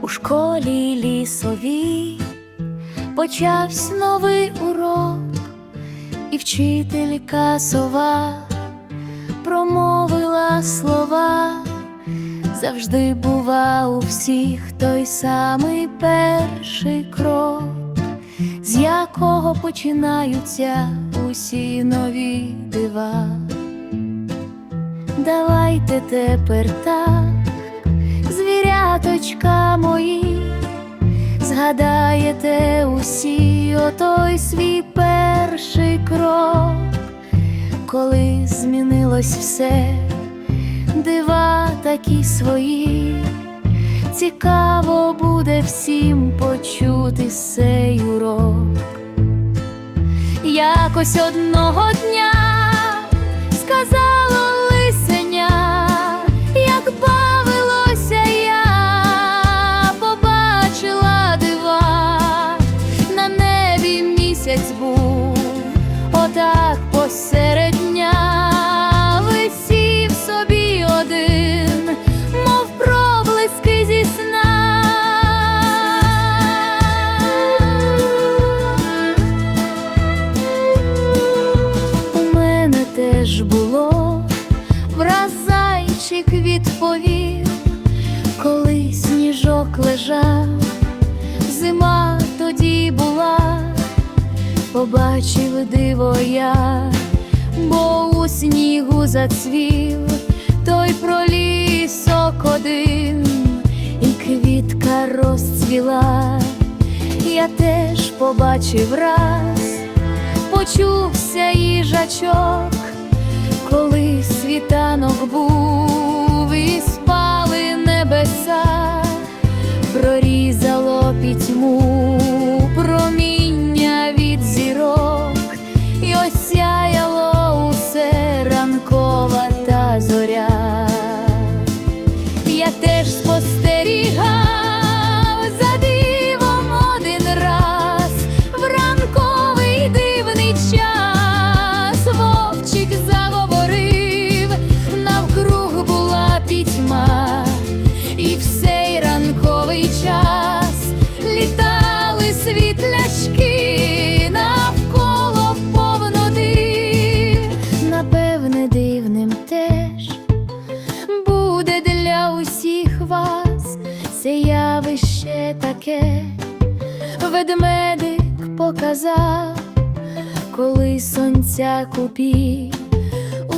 У школі лісовій почався новий урок, і вчителька сова промовила слова. Завжди бува у всіх той самий перший крок, з якого починаються усі нові дива. Давайте тепер так, звіряточка мої, згадаєте усі отой свій перший крок, коли змінилось все, дива такі свої. Цікаво буде всім почути сей урок. Якось одного дня сказало місяць отак посеред дня висів собі один, мов проблиски зі сна. У мене теж було, враз зайчик відповів, коли сніжок лежав, зима тоді була, побачив диво я, бо у снігу зацвів той пролісок один, і квітка розцвіла, я теж побачив раз, почувся їжачок, коли світанок був таке, ведмедик показав, коли сонця купі,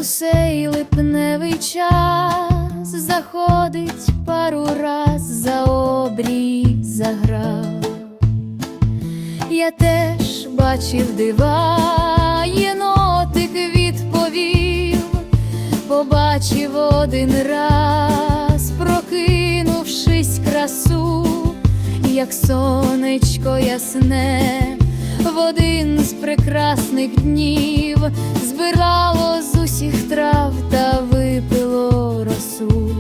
усей липневий час заходить пару раз за обрій заграв. Я теж бачив дива, єнотик відповів, побачив один раз, як сонечко ясне, в один з прекрасних днів збирало з усіх трав та випило росу.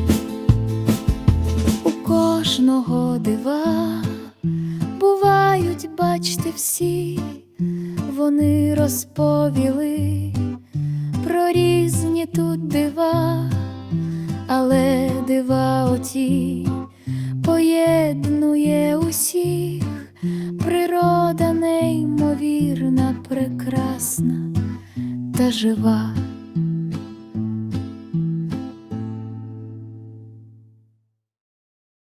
У кожного дива бувають, бачте, всі, вони розповіли про різні тут дива, але дива оті поєднує усіх, природа неймовірна, прекрасна та жива.